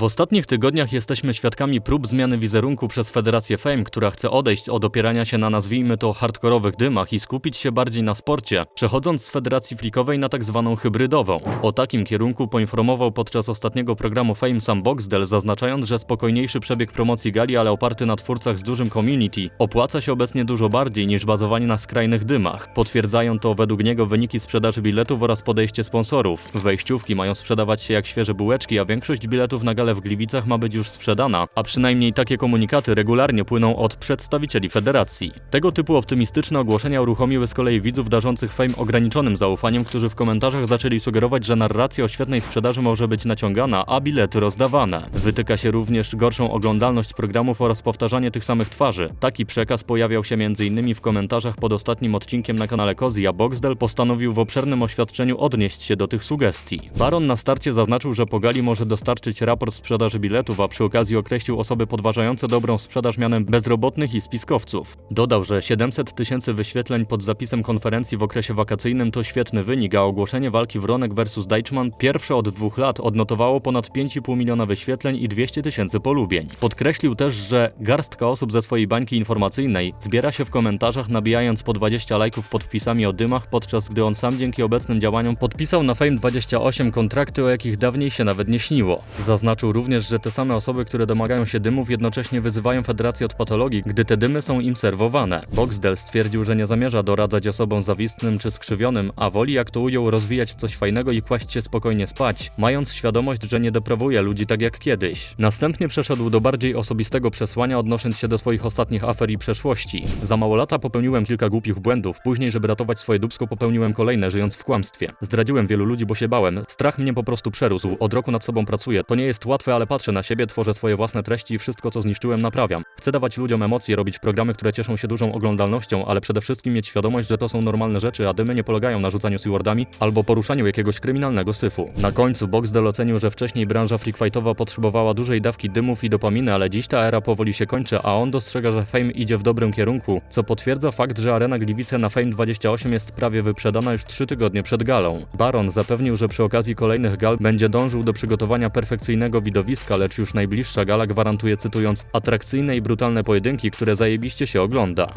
W ostatnich tygodniach jesteśmy świadkami prób zmiany wizerunku przez Federację Fame, która chce odejść od opierania się na nazwijmy to hardkorowych dymach i skupić się bardziej na sporcie, przechodząc z Federacji Flikowej na tak zwaną hybrydową. O takim kierunku poinformował podczas ostatniego programu Fame sam Boxdel, zaznaczając, że spokojniejszy przebieg promocji gali, ale oparty na twórcach z dużym community, opłaca się obecnie dużo bardziej niż bazowanie na skrajnych dymach. Potwierdzają to według niego wyniki sprzedaży biletów oraz podejście sponsorów. Wejściówki mają sprzedawać się jak świeże bułeczki, a większość biletów na galę w Gliwicach ma być już sprzedana, a przynajmniej takie komunikaty regularnie płyną od przedstawicieli federacji. Tego typu optymistyczne ogłoszenia uruchomiły z kolei widzów darzących fame ograniczonym zaufaniem, którzy w komentarzach zaczęli sugerować, że narracja o świetnej sprzedaży może być naciągana, a bilety rozdawane. Wytyka się również gorszą oglądalność programów oraz powtarzanie tych samych twarzy. Taki przekaz pojawiał się m.in. w komentarzach pod ostatnim odcinkiem na kanale Kozi, a Boxdel postanowił w obszernym oświadczeniu odnieść się do tych sugestii. Baron na starcie zaznaczył, że Pogali może dostarczyć raport sprzedaży biletów, a przy okazji określił osoby podważające dobrą sprzedaż mianem bezrobotnych i spiskowców. Dodał, że 700 tysięcy wyświetleń pod zapisem konferencji w okresie wakacyjnym to świetny wynik, a ogłoszenie walki Wronek vs Deichmann pierwsze od dwóch lat odnotowało ponad 5,5 miliona wyświetleń i 200 tysięcy polubień. Podkreślił też, że garstka osób ze swojej bańki informacyjnej zbiera się w komentarzach nabijając po 20 lajków pod wpisami o dymach, podczas gdy on sam dzięki obecnym działaniom podpisał na Fame 28 kontrakty, o jakich dawniej się nawet nie śniło. Zaznaczył również, że te same osoby, które domagają się dymów, jednocześnie wyzywają Federację od patologii, gdy te dymy są im serwowane. Boxdel stwierdził, że nie zamierza doradzać osobom zawistnym czy skrzywionym, a woli, jak to ujął, rozwijać coś fajnego i kłaść się spokojnie spać, mając świadomość, że nie deprawuje ludzi tak jak kiedyś. Następnie przeszedł do bardziej osobistego przesłania, odnosząc się do swoich ostatnich afer i przeszłości. Za mało lata popełniłem kilka głupich błędów, później, żeby ratować swoje dubsko, popełniłem kolejne, żyjąc w kłamstwie. Zdradziłem wielu ludzi, bo się bałem. Strach mnie po prostu przerósł. Od roku nad sobą pracuję. To nie jest łatwe, ale patrzę na siebie, tworzę swoje własne treści i wszystko, co zniszczyłem, naprawiam. Chcę dawać ludziom emocje, robić programy, które cieszą się dużą oglądalnością, ale przede wszystkim mieć świadomość, że to są normalne rzeczy, a dymy nie polegają na rzucaniu sewardami albo poruszaniu jakiegoś kryminalnego syfu. Na końcu Boxdel ocenił, że wcześniej branża freakfightowa potrzebowała dużej dawki dymów i dopaminy, ale dziś ta era powoli się kończy, a on dostrzega, że Fame idzie w dobrym kierunku, co potwierdza fakt, że arena Gliwice na Fame 28 jest prawie wyprzedana już 3 tygodnie przed galą. Baron zapewnił, że przy okazji kolejnych gal będzie dążył do przygotowania perfekcyjnego widowiska, lecz już najbliższa gala gwarantuje, cytując, atrakcyjne i brutalne pojedynki, które zajebiście się ogląda.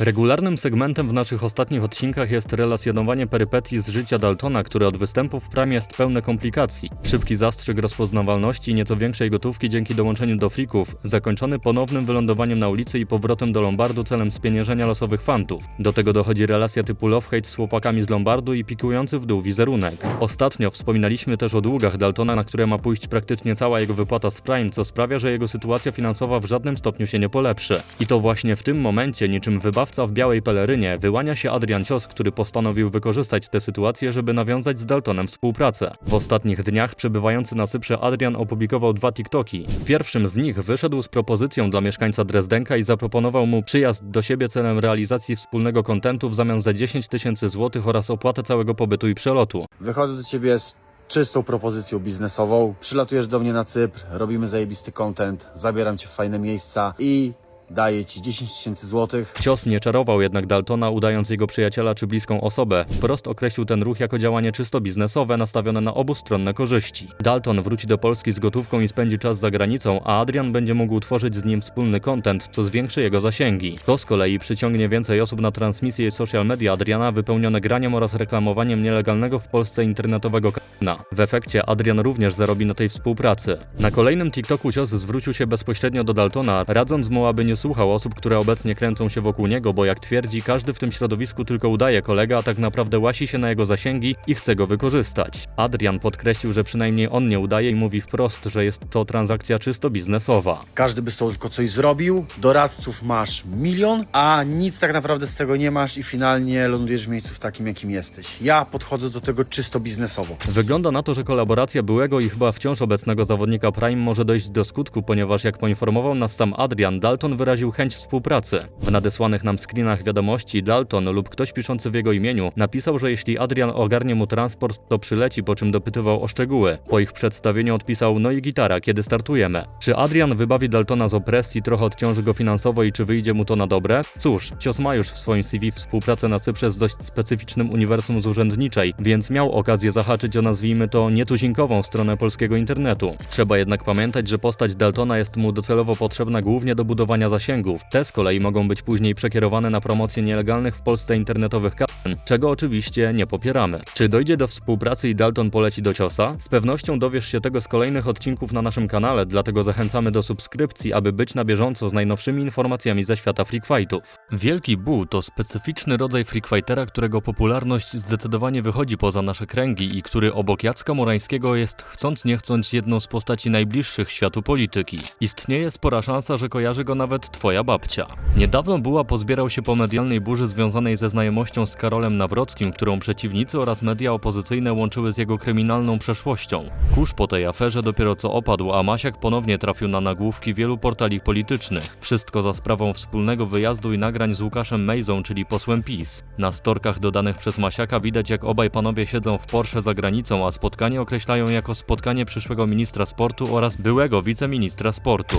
Regularnym segmentem w naszych ostatnich odcinkach jest relacjonowanie perypetii z życia Daltona, które od występów w pram jest pełne komplikacji. Szybki zastrzyk rozpoznawalności i nieco większej gotówki dzięki dołączeniu do frików, zakończony ponownym wylądowaniem na ulicy i powrotem do Lombardu celem spieniężenia losowych fantów. Do tego dochodzi relacja typu love hate z chłopakami z Lombardu i pikujący w dół wizerunek. Ostatnio wspominaliśmy też o długach Daltona, na które ma pójść praktycznie cała jego wypłata z Prime, co sprawia, że jego sytuacja finansowa w żadnym stopniu się nie polepszy. I to właśnie w tym momencie, niczym wybawca w białej pelerynie, wyłania się Adrian Cios, który postanowił wykorzystać tę sytuację, żeby nawiązać z Daltonem współpracę. W ostatnich dniach przebywający na Cyprze Adrian opublikował dwa TikToki. W pierwszym z nich wyszedł z propozycją dla mieszkańca Drezdenka i zaproponował mu przyjazd do siebie celem realizacji wspólnego kontentu w zamian za 10 tysięcy złotych oraz opłatę całego pobytu i przelotu. Wychodzę do ciebie z czystą propozycją biznesową. Przylatujesz do mnie na Cypr, robimy zajebisty content, zabieram cię w fajne miejsca i daję ci 10 tysięcy złotych. Cios nie czarował jednak Daltona, udając jego przyjaciela czy bliską osobę. Wprost określił ten ruch jako działanie czysto biznesowe, nastawione na obustronne korzyści. Dalton wróci do Polski z gotówką i spędzi czas za granicą, a Adrian będzie mógł tworzyć z nim wspólny content, co zwiększy jego zasięgi. To z kolei przyciągnie więcej osób na transmisje i social media Adriana wypełnione graniem oraz reklamowaniem nielegalnego w Polsce internetowego k***na. W efekcie Adrian również zarobi na tej współpracy. Na kolejnym TikToku Cios zwrócił się bezpośrednio do Daltona, radząc mu, aby nie słuchał osób, które obecnie kręcą się wokół niego, bo jak twierdzi, każdy w tym środowisku tylko udaje kolega, a tak naprawdę łasi się na jego zasięgi i chce go wykorzystać. Adrian podkreślił, że przynajmniej on nie udaje i mówi wprost, że jest to transakcja czysto biznesowa. Każdy by z tą tylko coś zrobił, doradców masz milion, a nic tak naprawdę z tego nie masz i finalnie lądujesz w miejscu w takim, jakim jesteś. Ja podchodzę do tego czysto biznesowo. Wygląda na to, że kolaboracja byłego i chyba wciąż obecnego zawodnika Prime może dojść do skutku, ponieważ jak poinformował nas sam Adrian, Dalton wyraził wyraził chęć współpracy. W nadesłanych nam screenach wiadomości Dalton lub ktoś piszący w jego imieniu napisał, że jeśli Adrian ogarnie mu transport, to przyleci, po czym dopytywał o szczegóły. Po ich przedstawieniu odpisał, no i gitara, kiedy startujemy. Czy Adrian wybawi Daltona z opresji, trochę odciąży go finansowo i czy wyjdzie mu to na dobre? Cóż, cios ma już w swoim CV współpracę na Cyprze z dość specyficznym uniwersum z urzędniczej, więc miał okazję zahaczyć o nazwijmy to nietuzinkową stronę polskiego internetu. Trzeba jednak pamiętać, że postać Daltona jest mu docelowo potrzebna głównie do budowania zasięgów. Te z kolei mogą być później przekierowane na promocję nielegalnych w Polsce internetowych kasyn, czego oczywiście nie popieramy. Czy dojdzie do współpracy i Dalton poleci do ciosa? Z pewnością dowiesz się tego z kolejnych odcinków na naszym kanale, dlatego zachęcamy do subskrypcji, aby być na bieżąco z najnowszymi informacjami ze świata freak fightów. Wielki Bu to specyficzny rodzaj freak fightera, którego popularność zdecydowanie wychodzi poza nasze kręgi i który obok Jacka Morańskiego jest chcąc nie chcąc jedną z postaci najbliższych światu polityki. Istnieje spora szansa, że kojarzy go nawet twoja babcia. Niedawno Buła pozbierał się po medialnej burzy związanej ze znajomością z Karolem Nawrockim, którą przeciwnicy oraz media opozycyjne łączyły z jego kryminalną przeszłością. Kurz po tej aferze dopiero co opadł, a Masiak ponownie trafił na nagłówki wielu portali politycznych. Wszystko za sprawą wspólnego wyjazdu i nagrań z Łukaszem Mejzą, czyli posłem PiS. Na storkach dodanych przez Masiaka widać jak obaj panowie siedzą w Porsche za granicą, a spotkanie określają jako spotkanie przyszłego ministra sportu oraz byłego wiceministra sportu.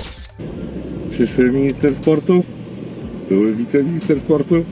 Przyszły minister sportu? Były wiceminister sportu?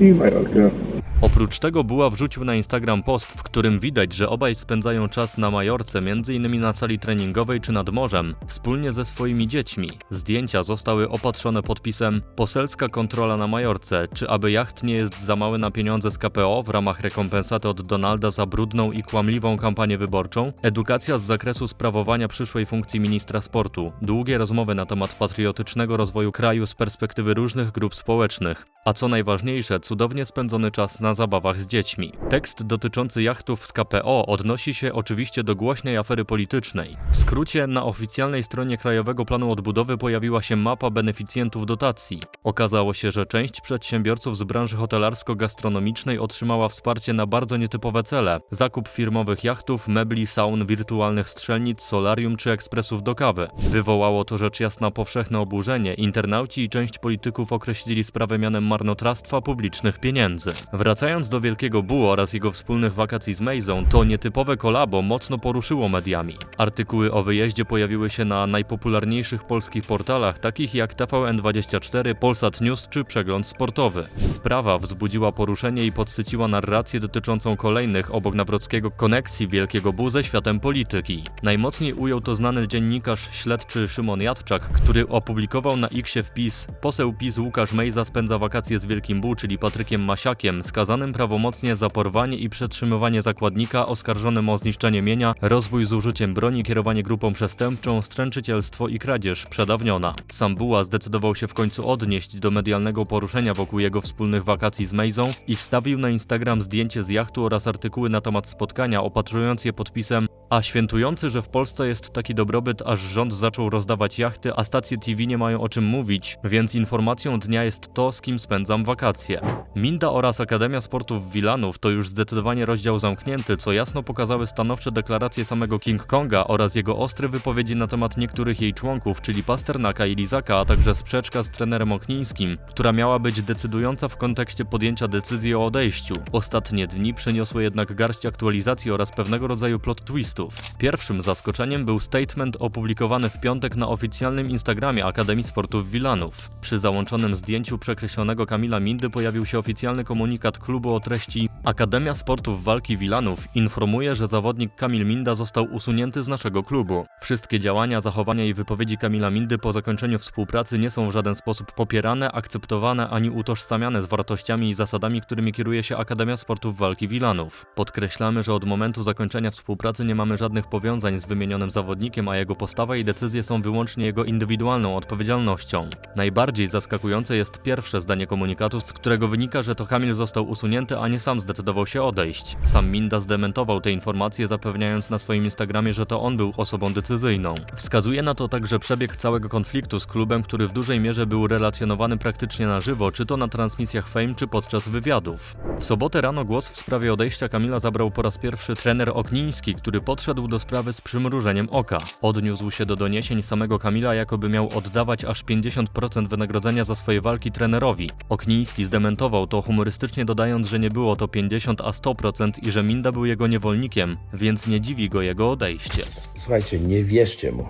I Majorka. Oprócz tego Buła wrzucił na Instagram post, w którym widać, że obaj spędzają czas na Majorce, m.in. na sali treningowej czy nad morzem, wspólnie ze swoimi dziećmi. Zdjęcia zostały opatrzone podpisem Poselska kontrola na Majorce, czy aby jacht nie jest za mały na pieniądze z KPO w ramach rekompensaty od Donalda za brudną i kłamliwą kampanię wyborczą, edukacja z zakresu sprawowania przyszłej funkcji ministra sportu, długie rozmowy na temat patriotycznego rozwoju kraju z perspektywy różnych grup społecznych, a co najważniejsze, cudownie spędzony czas na zabawach z dziećmi. Tekst dotyczący jachtów z KPO odnosi się oczywiście do głośnej afery politycznej. W skrócie, na oficjalnej stronie Krajowego Planu Odbudowy pojawiła się mapa beneficjentów dotacji. Okazało się, że część przedsiębiorców z branży hotelarsko-gastronomicznej otrzymała wsparcie na bardzo nietypowe cele: zakup firmowych jachtów, mebli, saun, wirtualnych strzelnic, solarium czy ekspresów do kawy. Wywołało to rzecz jasna powszechne oburzenie. Internauci i część polityków określili sprawę mianem marnotrawstwa publicznych pieniędzy. Wracając do Wielkiego Bu oraz jego wspólnych wakacji z Mejzą, to nietypowe kolabo mocno poruszyło mediami. Artykuły o wyjeździe pojawiły się na najpopularniejszych polskich portalach, takich jak TVN24, Polsat News czy Przegląd Sportowy. Sprawa wzbudziła poruszenie i podsyciła narrację dotyczącą kolejnych obok Nawrockiego koneksji Wielkiego Bu ze światem polityki. Najmocniej ujął to znany dziennikarz śledczy Szymon Jadczak, który opublikował na Xie wpis Poseł PiS Łukasz Mejza spędza wakacje z Wielkim Bu, czyli Patrykiem Masiakiem, skazanym prawomocnie za porwanie i przetrzymywanie zakładnika oskarżonym o zniszczenie mienia, rozbój z użyciem broni, kierowanie grupą przestępczą, stręczycielstwo i kradzież przedawniona. Sam Buła zdecydował się w końcu odnieść do medialnego poruszenia wokół jego wspólnych wakacji z Mejzą i wstawił na Instagram zdjęcie z jachtu oraz artykuły na temat spotkania, opatrując je podpisem a świętujący, że w Polsce jest taki dobrobyt, aż rząd zaczął rozdawać jachty, a stacje TV nie mają o czym mówić, więc informacją dnia jest to, z kim spędzam wakacje. Minda oraz Akademia Sportów Wilanów to już zdecydowanie rozdział zamknięty, co jasno pokazały stanowcze deklaracje samego King Konga oraz jego ostre wypowiedzi na temat niektórych jej członków, czyli Pasternaka i Lizaka, a także sprzeczka z trenerem Oknińskim, która miała być decydująca w kontekście podjęcia decyzji o odejściu. Ostatnie dni przyniosły jednak garść aktualizacji oraz pewnego rodzaju plot twistów. Pierwszym zaskoczeniem był statement opublikowany w piątek na oficjalnym Instagramie Akademii Sportów Wilanów. Przy załączonym zdjęciu przekreślonego Kamila Mindy pojawił się oficjalny komunikat klubu o treści Akademia Sportów Walki Wilanów informuje, że zawodnik Kamil Minda został usunięty z naszego klubu. Wszystkie działania, zachowania i wypowiedzi Kamila Mindy po zakończeniu współpracy nie są w żaden sposób popierane, akceptowane ani utożsamiane z wartościami i zasadami, którymi kieruje się Akademia Sportów Walki Wilanów. Podkreślamy, że od momentu zakończenia współpracy nie mamy żadnych powiązań z wymienionym zawodnikiem, a jego postawa i decyzje są wyłącznie jego indywidualną odpowiedzialnością. Najbardziej zaskakujące jest pierwsze zdanie komunikatu, z którego wynika, że to Kamil został usunięty, a nie sam zdecydował się odejść. Sam Minda zdementował te informacje, zapewniając na swoim Instagramie, że to on był osobą decyzyjną. Wskazuje na to także przebieg całego konfliktu z klubem, który w dużej mierze był relacjonowany praktycznie na żywo, czy to na transmisjach Fame, czy podczas wywiadów. W sobotę rano głos w sprawie odejścia Kamila zabrał po raz pierwszy trener Okniński, który po podszedł do sprawy z przymrużeniem oka. Odniósł się do doniesień samego Kamila, jakoby miał oddawać aż 50% wynagrodzenia za swoje walki trenerowi. Okniński zdementował to humorystycznie dodając, że nie było to 50 a 100% i że Minda był jego niewolnikiem, więc nie dziwi go jego odejście. Słuchajcie, nie wierzcie mu.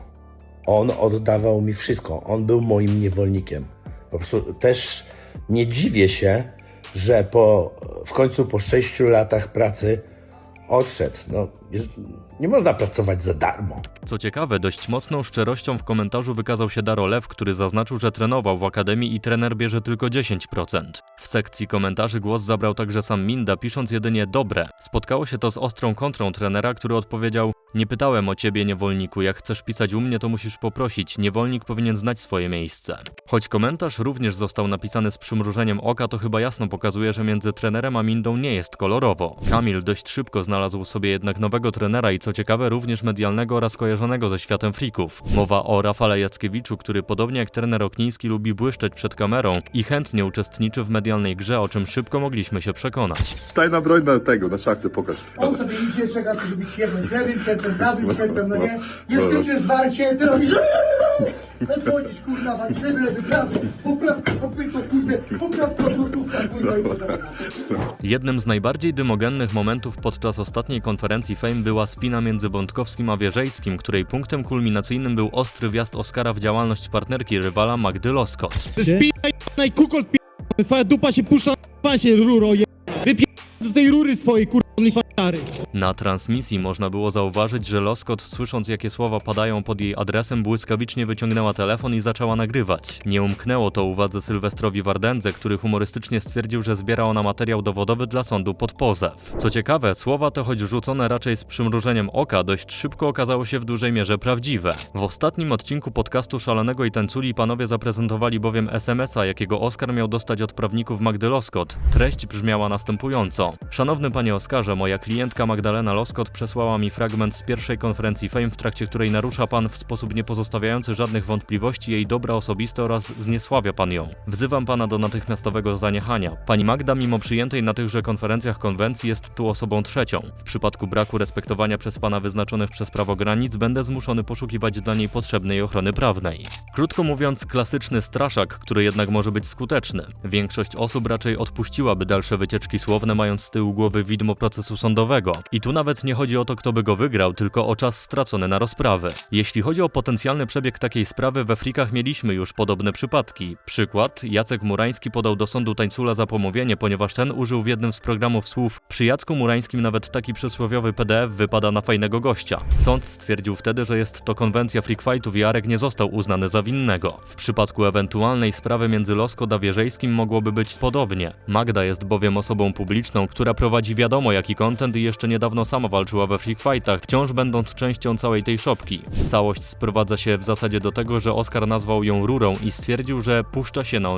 On oddawał mi wszystko. On był moim niewolnikiem. Po prostu też nie dziwię się, że po, w końcu po sześciu latach pracy odszedł. No, nie można pracować za darmo. Co ciekawe, dość mocną szczerością w komentarzu wykazał się Darolew, który zaznaczył, że trenował w akademii i trener bierze tylko 10%. W sekcji komentarzy głos zabrał także sam Minda, pisząc jedynie dobre. Spotkało się to z ostrą kontrą trenera, który odpowiedział: Nie pytałem o ciebie, niewolniku, jak chcesz pisać u mnie, to musisz poprosić. Niewolnik powinien znać swoje miejsce. Choć komentarz również został napisany z przymrużeniem oka, to chyba jasno pokazuje, że między trenerem a Mindą nie jest kolorowo. Kamil dość szybko znalazł sobie jednak nowego trenera i co ciekawe również medialnego oraz kojarzonego ze światem frików. Mowa o Rafale Jackiewiczu, który podobnie jak trener Okniński lubi błyszczeć przed kamerą i chętnie uczestniczy w medialnej grze, o czym szybko mogliśmy się przekonać. Tajna broń na tego, na szachty, pokaż. On sobie idzie, czeka, żeby ci jednym lewym sierpem, prawym sierpem, no nie? Nie skończysz zwarcie, ty robisz... Nadchodzisz, kurwa, walcz lewy, lewy, prawy, poprawka, kopyto, kurde, poprawka, złotówka, kurwa, i. Jednym z najbardziej dymogennych momentów podczas ostatniej konferencji Fame była spina między Bątkowskim a Wierzejskim, której punktem kulminacyjnym był ostry wjazd Oscara w działalność partnerki rywala Magdy Loskot. Spijaj i kukol pi***ny, twoja dupa się puszcza na się ruro je... Wypij do tej rury swojej kurwa Na transmisji można było zauważyć, że Loskot, słysząc jakie słowa padają pod jej adresem, błyskawicznie wyciągnęła telefon i zaczęła nagrywać. Nie umknęło to uwadze Sylwestrowi Wardędze, który humorystycznie stwierdził, że zbiera ona materiał dowodowy dla sądu pod pozew. Co ciekawe, słowa te, choć rzucone raczej z przymrużeniem oka, dość szybko okazało się w dużej mierze prawdziwe. W ostatnim odcinku podcastu Szalonego i Tańculi panowie zaprezentowali bowiem SMS-a, jakiego Oskar miał dostać od prawników Magdy Loskot. Treść brzmiała następująco. Szanowny panie Oskarze, moja klientka Magdalena Loskot przesłała mi fragment z pierwszej konferencji Fame, w trakcie której narusza pan w sposób nie pozostawiający żadnych wątpliwości jej dobra osobiste oraz zniesławia pan ją. Wzywam pana do natychmiastowego zaniechania. Pani Magda, mimo przyjętej na tychże konferencjach konwencji, jest tu osobą trzecią. W przypadku braku respektowania przez pana wyznaczonych przez prawo granic, będę zmuszony poszukiwać dla niej potrzebnej ochrony prawnej. Krótko mówiąc, klasyczny straszak, który jednak może być skuteczny. Większość osób raczej odpuściłaby dalsze wycieczki słowne, mając z tyłu głowy widmo procesu sądowego. I tu nawet nie chodzi o to, kto by go wygrał, tylko o czas stracony na rozprawy. Jeśli chodzi o potencjalny przebieg takiej sprawy, we frikach mieliśmy już podobne przypadki. Przykład, Jacek Murański podał do sądu tańcula za pomówienie, ponieważ ten użył w jednym z programów słów przy Jacku Murańskim nawet taki przysłowiowy PDF wypada na fajnego gościa. Sąd stwierdził wtedy, że jest to konwencja freak fightów i Jarek nie został uznany za winnego. W przypadku ewentualnej sprawy między Losko a Wierzejskim mogłoby być podobnie. Magda jest bowiem osobą publiczną, która prowadzi wiadomo jaki content i jeszcze niedawno sama walczyła we freak fightach, wciąż będąc częścią całej tej szopki. Całość sprowadza się w zasadzie do tego, że Oscar nazwał ją rurą i stwierdził, że puszcza się na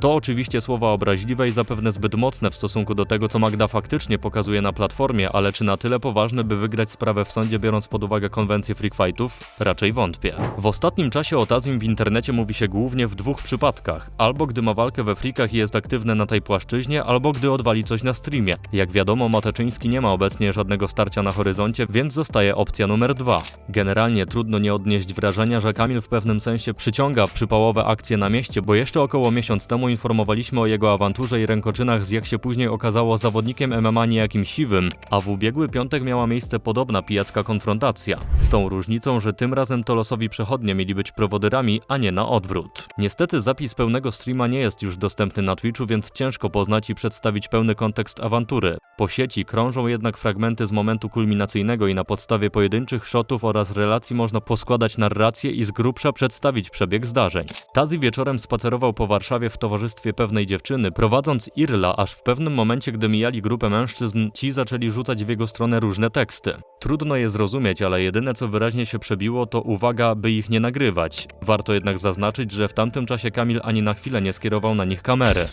To oczywiście słowa obraźliwe i zapewne zbyt mocne w stosunku do tego, co Magda faktycznie pokazuje na platformie, ale czy na tyle poważne, by wygrać sprawę w sądzie, biorąc pod uwagę konwencję freak fightów? Raczej wątpię. W ostatnim czasie o Tazim w internecie mówi się głównie w dwóch przypadkach. Albo gdy ma walkę we frikach i jest aktywny na tej płaszczyźnie, albo gdy odwali coś na streamie. Jak wiadomo, Mateczyński nie ma obecnie żadnego starcia na horyzoncie, więc zostaje opcja numer dwa. Generalnie trudno nie odnieść wrażenia, że Kamil w pewnym sensie przyciąga przypałowe akcje na mieście, bo jeszcze około miesiąc temu informowaliśmy o jego awanturze i rękoczynach z jak się później okazało zawodnikiem MMA niejakim siwym, a w ubiegły piątek miała miejsce podobna pijacka konfrontacja. Z tą różnicą, że tym razem to losowi przechodnie mieli być prowodyrami, a nie na odwrót. Niestety zapis pełnego streama nie jest już dostępny na Twitchu, więc ciężko poznać i przedstawić pełny kontekst awantury. Po sieci krążą jednak fragmenty z momentu kulminacyjnego i na podstawie pojedynczych shotów oraz relacji można poskładać narrację i z grubsza przedstawić przebieg zdarzeń. Tazi wieczorem spacerował po Warszawie w towarzystwie pewnej dziewczyny, prowadząc Irla, aż w pewnym momencie, gdy mijali grupę mężczyzn, ci zaczęli rzucać w jego stronę różne teksty. Trudno je zrozumieć, ale jedyne co wyraźnie się przebiło to uwaga, by ich nie nagrywać. Warto jednak zaznaczyć, że w tamtym czasie Kamil ani na chwilę nie skierował na nich kamery.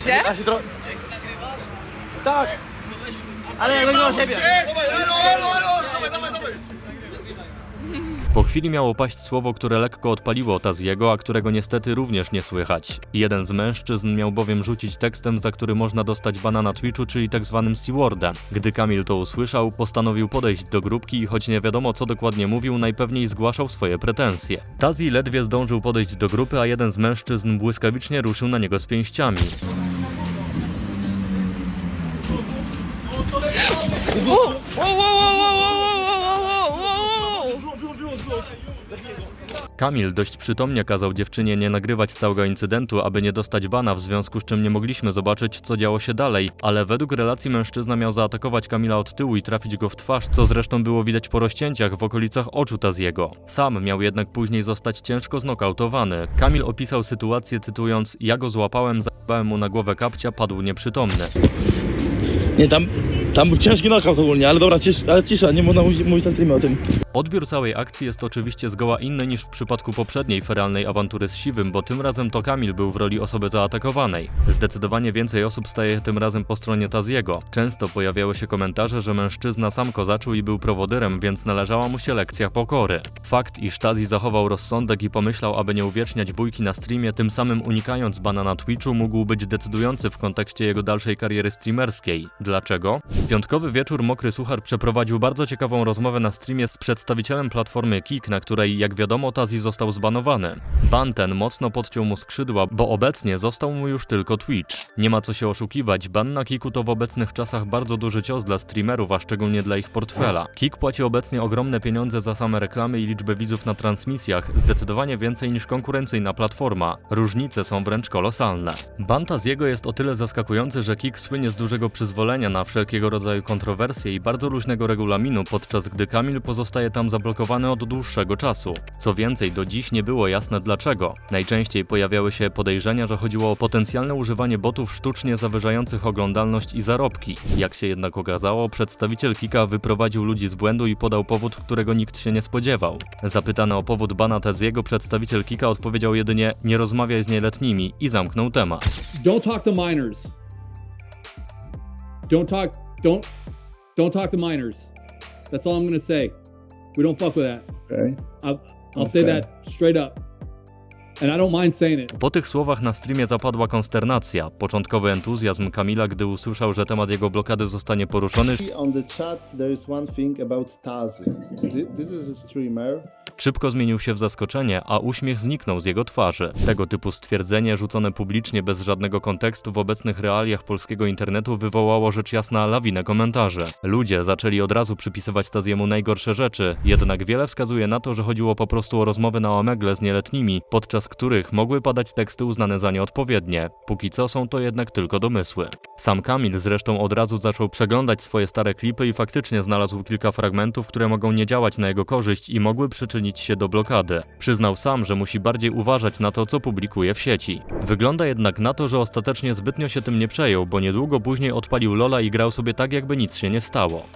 Po chwili miało paść słowo, które lekko odpaliło Taziego, a którego niestety również nie słychać. Jeden z mężczyzn miał bowiem rzucić tekstem, za który można dostać bana na Twitchu, czyli tak zwanym C-wordem. Gdy Kamil to usłyszał, postanowił podejść do grupki i choć nie wiadomo co dokładnie mówił, najpewniej zgłaszał swoje pretensje. Tazi ledwie zdążył podejść do grupy, a jeden z mężczyzn błyskawicznie ruszył na niego z pięściami. Kamil dość przytomnie kazał dziewczynie nie nagrywać całego incydentu, aby nie dostać bana, w związku z czym nie mogliśmy zobaczyć, co działo się dalej, ale według relacji mężczyzna miał zaatakować Kamila od tyłu i trafić go w twarz, co zresztą było widać po rozcięciach w okolicach oczu Taziego. Sam miał jednak później zostać ciężko znokautowany. Kamil opisał sytuację cytując: Ja go złapałem, zajebałem mu na głowę kapcia, padł nieprzytomny. Nie, tam, tam był ciężki knockout ogólnie, ale dobra, cisz, ale cisza, nie można mówić, mówić na streamie o tym. Odbiór całej akcji jest oczywiście zgoła inny niż w przypadku poprzedniej feralnej awantury z Siwym, bo tym razem to Kamil był w roli osoby zaatakowanej. Zdecydowanie więcej osób staje tym razem po stronie Taziego. Często pojawiały się komentarze, że mężczyzna sam kozaczył i był prowodyrem, więc należała mu się lekcja pokory. Fakt, iż Tazi zachował rozsądek i pomyślał, aby nie uwieczniać bójki na streamie, tym samym unikając bana na Twitchu, mógł być decydujący w kontekście jego dalszej kariery streamerskiej. Dlaczego? W piątkowy wieczór Mokry Suchar przeprowadził bardzo ciekawą rozmowę na streamie z przedstawicielem platformy Kik, na której, jak wiadomo, Tazi został zbanowany. Ban ten mocno podciął mu skrzydła, bo obecnie został mu już tylko Twitch. Nie ma co się oszukiwać, ban na Kiku to w obecnych czasach bardzo duży cios dla streamerów, a szczególnie dla ich portfela. Kik płaci obecnie ogromne pieniądze za same reklamy i liczbę widzów na transmisjach, zdecydowanie więcej niż konkurencyjna platforma. Różnice są wręcz kolosalne. Ban Taziego jest o tyle zaskakujący, że Kik słynie z dużego przyzwolenia na wszelkiego rodzaju kontrowersje i bardzo luźnego regulaminu, podczas gdy Kamil pozostaje tam zablokowany od dłuższego czasu. Co więcej, do dziś nie było jasne dlaczego. Najczęściej pojawiały się podejrzenia, że chodziło o potencjalne używanie botów sztucznie zawyżających oglądalność i zarobki. Jak się jednak okazało, przedstawiciel Kika wyprowadził ludzi z błędu i podał powód, którego nikt się nie spodziewał. Zapytany o powód bana Teziego, przedstawiciel Kika odpowiedział jedynie nie rozmawiaj z nieletnimi i zamknął temat. don't talk to minors. Don't talk don't don't talk to minors. That's all I'm gonna say. We don't fuck with that. Okay. I'll, I'll say that straight up. Po tych słowach na streamie zapadła konsternacja. Początkowy entuzjazm Kamila, gdy usłyszał, że temat jego blokady zostanie poruszony, szybko zmienił się w zaskoczenie, a uśmiech zniknął z jego twarzy. Tego typu stwierdzenie, rzucone publicznie bez żadnego kontekstu w obecnych realiach polskiego internetu, wywołało rzecz jasna lawinę komentarzy. Ludzie zaczęli od razu przypisywać Taziemu najgorsze rzeczy, jednak wiele wskazuje na to, że chodziło po prostu o rozmowy na omegle z nieletnimi, podczas których mogły padać teksty uznane za nieodpowiednie. Póki co są to jednak tylko domysły. Sam Kamil zresztą od razu zaczął przeglądać swoje stare klipy i faktycznie znalazł kilka fragmentów, które mogą nie działać na jego korzyść i mogły przyczynić się do blokady. Przyznał sam, że musi bardziej uważać na to, co publikuje w sieci. Wygląda jednak na to, że ostatecznie zbytnio się tym nie przejął, bo niedługo później odpalił Lola i grał sobie tak, jakby nic się nie stało.